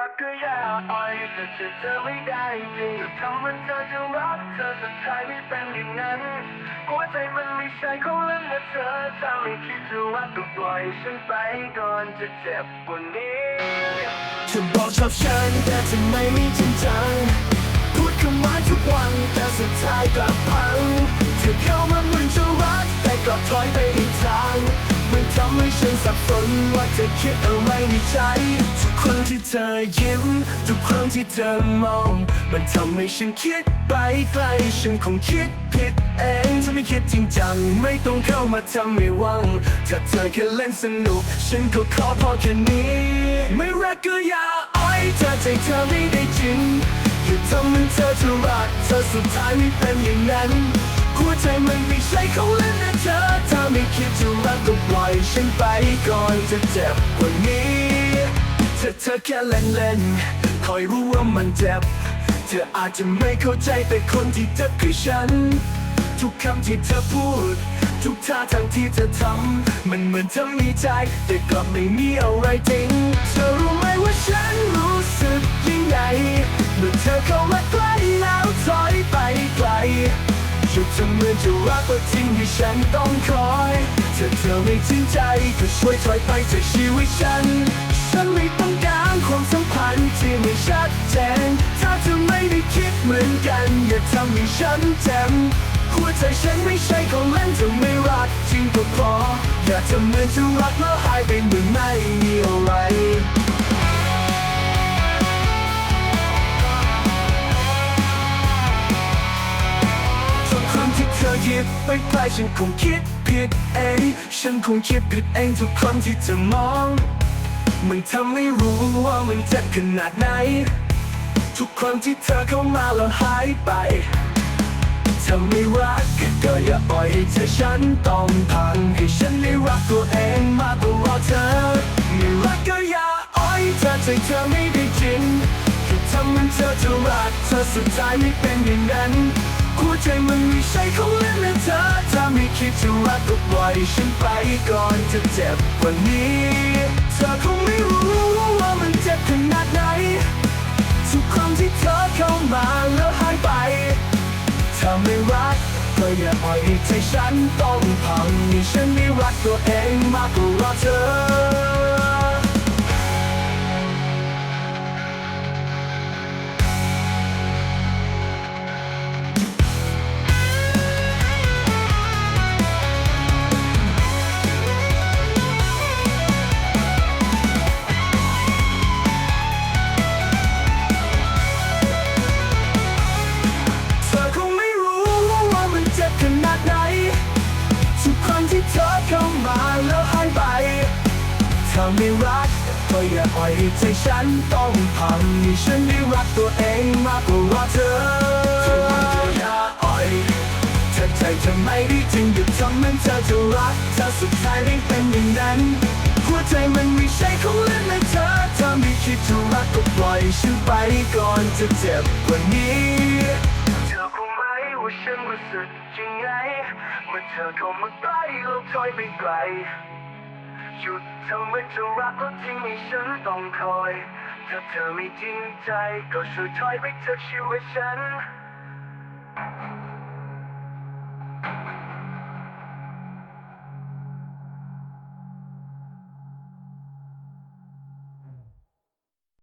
รักก็อยาปล่อยแต่เธอเธอไม่ได้จริงจะทำมันเธอจะรักเธอสุดท้ายไม่เป็นอย่างนั้นหัวใจมันไม่ใช่ของเล่นนะเธอถ้าไม่คิดจะรักก็ปล่อยฉันไปก่อนจะเจ็บกว่านี้เธอบอกชอบฉันแต่ทำไมไม่จริงจังพูดคำว่าทุกวันแต่สุดท้ายกลับพังเธอเข้ามา สับสนว่าเธอคิดอะไรในใจ ทุกครั้งที่เธอยิ้ม ทุกครั้งที่เธอมอง มันทำให้ฉันคิดไปไกล ฉันคงคิดผิดเองถ้าไม่คิดจริงจัง ไม่ต้องเข้ามาทำให้วัง ถ้าเธอแค่เล่นสนุก ฉันก็ขอพอแค่นี้ ไม่รักก็อย่าอ้อยถ้าใจเธอไม่ได้จริงอย่าทำให้เธอจะรักเธอสุดท้ายไม่เป็นอย่างนั้น หัวใจมันไม่ใช่ของเล่นนะเธอ ถ้าไม่คิดจะรักก็ปล่อยฉันไปก่อนจะเจ็บกว่านี้ถ้าเธอแค่เล่นเล่นๆคอยรู้ว่ามันเจ็บ เธออาจจะไม่เข้าใจแต่คนที่เจ็บคือฉัน ทุกคำที่เธอพูด ทุกท่าทางที่เธอทำ มันเหมือนเธอมีใจ แต่กลับไม่มีอะไรจริง เธอรู้ไหมว่าฉัน ชุดเธอเหมือนจะรักว่าทิ้งให้ฉันต้องคอยถ้าเธอไม่จริงใจก็ช่วยถอยไปจากชีวิตฉัน ฉันไม่ต้องการความสัมพันธ์ที่ไม่ชัดเจน ถ้าเธอไม่ได้คิดเหมือนกัน อย่าทำให้ฉันเจ็บหัวใจฉันไม่ใช่ของเล่นเธอไม่รักจริงก็พออย่าทำเหมือนจะรักแล้วหายไปเหมือนไม่มีอะไร ไปใกลฉันคงคิดผิดเองฉันคงคิดผิดเองทุกครั้งที่เธอมอง มันทำให้รู้ว่ามันเจ็บขนาดไหน ทุกครั้งที่เธอเข้ามาแล้วหายไปเธอไม่รักก็อย่าปล่อยให้เธอฉันต้องพังให้ฉันได้รักตัวเองมากกว่าเธอไม่รักก็อย่าอ้อยเธอใจเธอไม่ได้จริงแค่ทำมันเธอจะรักเธอสุดท้ายไม่เป็นอย่างนั้น หัวใจมันไม่ใช่ของเล่นนะเธอถ้าไม่คิดจะรักก็ปล่อยฉันไปก่อนจะเจ็บกว่านี้ เธอคงไม่รู้ว่ามันเจ็บขนาดไหน ทุกครั้งที่เธอเข้ามาแล้วหายไป ถ้าไม่รักก็อย่าปล่อยให้ใจฉันต้องพังให้ฉันได้รักตัวเองมากกว่าเธอ ปล่อยให้ใจฉันต้องพังให้ฉันได้รักตัวเองมากกว่าเธออย่าอ่อยถ้าใจเธอไม่ได้จริงหยุดทำมันเธอจะรักถ้าสุดท้ายได้เป็นอย่างนั้นหัวใจมันไม่ใช่ของเล่นนะเธอถ้าไม่คิดจะรักก็ปล่อยฉันไปก่อนจะเจ็บกว่านี้เธอคงไหมว่าฉันรู้สึกยังไงเมื่อเธอเข้ามาใกล้แล้วถอยไปไกล หยุดเธอไม่จะรักแล้วทิ้งให้ฉันต้องคอย ถ้าเธอไม่จริงใจก็ช่วยถอยไปจากชีวิตฉัน